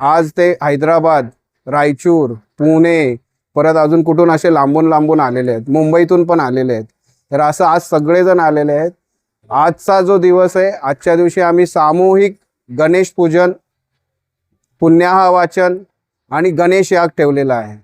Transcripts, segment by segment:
आज ते हैदराबाद रायचूर पुणे परत अजून कुठून असे लांबून लांबून आलेले आहेत. मुंबईतून पण आलेले आहेत. तर असं आज सगळेजण आलेले आहेत. आजचा जो दिवस आहे आजच्या दिवशी आम्ही सामूहिक गणेश पूजन पुण्याहा वाचन आणि गणेश याग ठेवलेला आहे.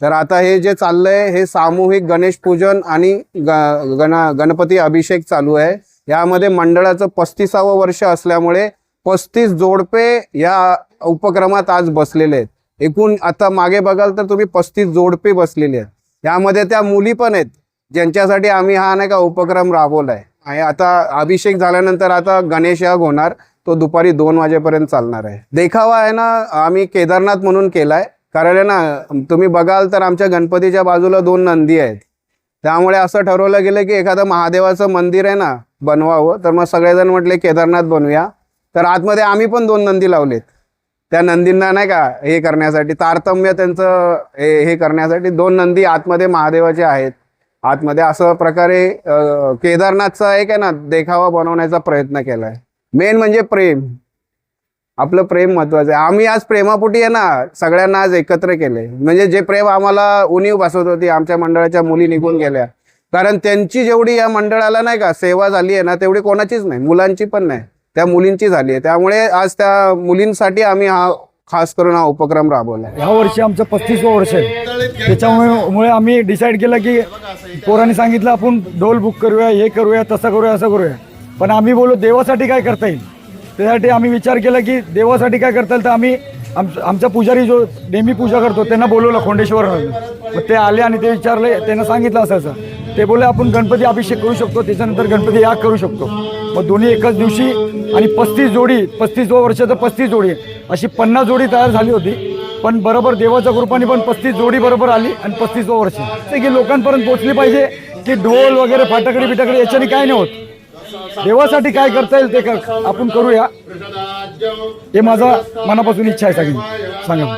तर आता हे जे चाललंय हे सामूहिक गणेश पूजन आणि ग गण गणपती अभिषेक चालू आहे. यामध्ये मंडळाचं पस्तीसावं वर्ष असल्यामुळे पस्तीस जोडपे या उपक्रमात आज बसलेले आहेत. एकूण आता मागे बघाल तर तुम्ही पस्तीस जोडपे बसलेले आहेत. यामध्ये त्या मुली पण आहेत ज्यांच्यासाठी आम्ही हा नाही का उपक्रम राबवलाय. आणि आता अभिषेक झाल्यानंतर आता गणेश याग होणार तो दुपारी दोन वाजेपर्यंत चालणार आहे. देखावा आहे ना आम्ही केदारनाथ म्हणून केलाय. कारण आहे ना तुम्ही बघाल तर आमच्या गणपतीच्या बाजूला दोन नंदी आहेत. त्यामुळे असं ठरवलं गेलं की एखादं महादेवाचं मंदिर आहे ना बनवावं. तर मग सगळेजण म्हटले केदारनाथ बनवूया तर आतमध्ये आम्ही पण दोन नंदी लावलेत. त्या नंदींना नाही का हे करण्यासाठी तारतम्य त्यांचं हे हे करण्यासाठी दोन नंदी आतमध्ये महादेवाचे आहेत. आतमध्ये असं प्रकारे केदारनाथचा एक आहे ना देखावा बनवण्याचा प्रयत्न केलाय. मेन म्हणजे प्रेम. आपलं प्रेम महत्वाचं आहे. आम्ही आज प्रेमापोटी आहे ना सगळ्यांना आज एकत्र केले म्हणजे जे प्रेम आम्हाला उणीव बसवत होती आमच्या मंडळाच्या मुली निघून गेल्या. कारण त्यांची जेवढी या मंडळाला नाही का सेवा झाली आहे ना तेवढी कोणाचीच नाही मुलांची पण नाही. त्या मुलींची झाली आहे. त्यामुळे आज त्या मुलींसाठी आम्ही हा खास करून हा उपक्रम राबवला ह्या वर्षी आमचं पस्तीसवं वर्ष आहे. त्याच्यामुळे मुळे आम्ही डिसाईड केलं की पोरांनी सांगितलं आपण डोल बुक करूया हे करूया तसं करूया असं करूया. पण आम्ही बोलू देवासाठी काय करता येईल? त्यासाठी आम्ही विचार केला की देवासाठी काय करता येईल तर आम्ही आम आमचा पुजारी जो नेहमी पूजा करतो त्यांना बोलवलं खोंडेश्वर मग ते आले आणि ते विचारले त्यांना सांगितलं असं असं. ते बोलले आपण गणपती अभिषेक करू शकतो त्याच्यानंतर गणपती याग करू शकतो. मग दोन्ही एकाच दिवशी आणि पस्तीस जोडी पस्तीस वर्षाचं पस्तीस जोडी. अशी पन्नास जोडी तयार झाली होती. पण बरोबर देवाच्या कृपाने पण पस्तीस जोडी बरोबर आली आणि पस्तीस वर्ष. ते की लोकांपर्यंत पोचली पाहिजे की ढोल वगैरे फाटाकडी बिटाकडी याच्याने काय नाही होत. देवासाठी काय करता येईल ते कर आपण करूया. हे माझा मनापासून इच्छा आहे सगळी. सांगा.